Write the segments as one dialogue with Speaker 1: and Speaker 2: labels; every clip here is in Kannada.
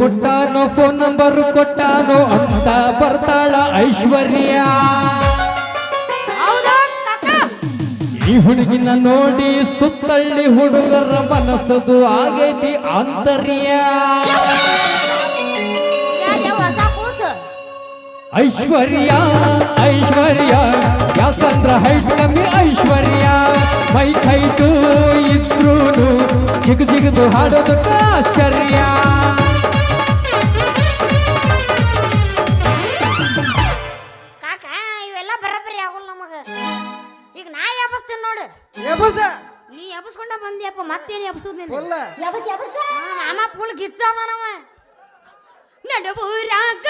Speaker 1: ಹುಡುಗನ ಫೋನ್ ನಂಬರ್ ಕೊಟ್ಟಾನೋ ಅಂತ ಬರ್ತಾಳ ಐಶ್ವರ್ಯ. ಈ ಹುಡುಗಿನ ನೋಡಿ ಸುತ್ತಳ್ಳಿ ಹುಡುಗರ ಮನಸ್ಸದು ಆಗೈತಿ ಆಂತರ್ಯ. ಐಶ್ವರ್ಯ ಐಶ್ವರ್ಯ ಯಾಕಂದ್ರ ಹೈಟ್ ಕಮ್ಮಿ ಐಶ್ವರ್ಯ. ಮೈ ಹೈಟು ಇದ್ರು ಜಿಗ್ ಜಿಗದು ಹಾಡೋದಕ್ಕ ಆಶ್ಚರ್ಯ.
Speaker 2: ಎಬಸ.
Speaker 3: ನೀ ಎಬಸ್ಕೊಂಡ ಬಂದಿಯಪ್ಪ ಮತ್ತೇನು ಎಬ್ಬಸೋದು ನಿನ್ನ
Speaker 2: ಒಲ್ಲ
Speaker 3: ಅಮ್ಮ ಫುಲ್ ಗಿಚ್ಚದ ನಮ್ಮ ನಡುಬೂರಾಗ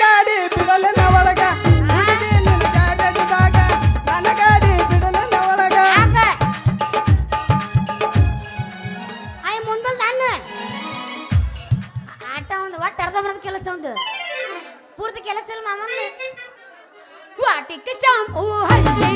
Speaker 2: ಗಾಡಿ ಬಿಡಲ ನಿನ್ನ ನನ್ನ ಗಾಡಿ
Speaker 3: ಮುಂದಲ್ ನಾನು ಆಟ ಒಂದು ಒಟ್ಟು ಅರ್ಧ ಕೆಲಸ ಒಂದು. ಪೂರ್ತಿ ಕೆಲಸ ಇಲ್ಲ ಮಾಮಂದು ವಾಟಿಕ್ಕೆ ಶಾಂಪೂ ಹಚ್ಚಿ